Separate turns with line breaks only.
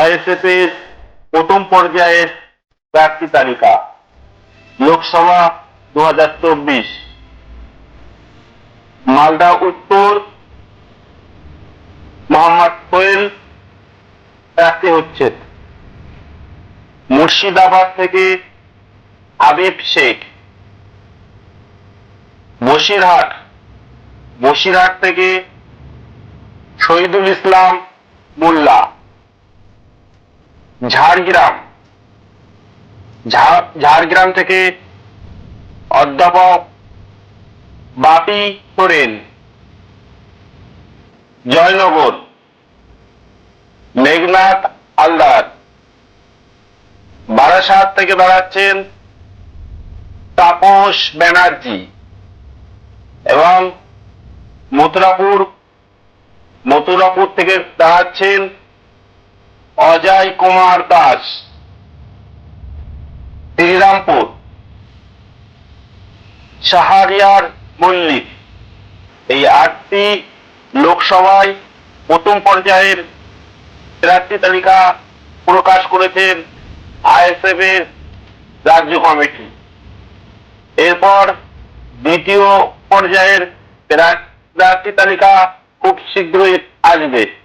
ISF এর প্রথম পর্যায়ের প্রার্থী তালিকা। লোকসভা দু হাজার চব্বিশ। মালদা উত্তর, মোহাম্মদ সোহেল প্রার্থী হচ্ছেন মুর্শিদাবাদ থেকে আবিব শেখ। বসিরহাট বসিরহাট থেকে শহীদুল ইসলাম মোল্লা। ঝাড়গ্রাম। ঝাড়গ্রাম থেকে অধ্যাপক বাপি সোরেন। জয়নগর। মেঘনাথ হালদার। বারাসাত থেকে দাঁড়াচ্ছেন তাপস ব্যানার্জি এবং মথুরাপুর মথুরাপুর থেকে দাঁড়াচ্ছেন অজয় কুমার দাস, শ্রীরামপুর, শাহরিয়ার মল্লিক। এই আটটি লোকসভায় প্রথম পর্যায়ের প্রার্থী তালিকা প্রকাশ করেছেন আইএসএফ এর রাজ্য কমিটি। এরপর দ্বিতীয় পর্যায়ের প্রা- প্রার্থী তালিকা খুব শীঘ্রই আসবে।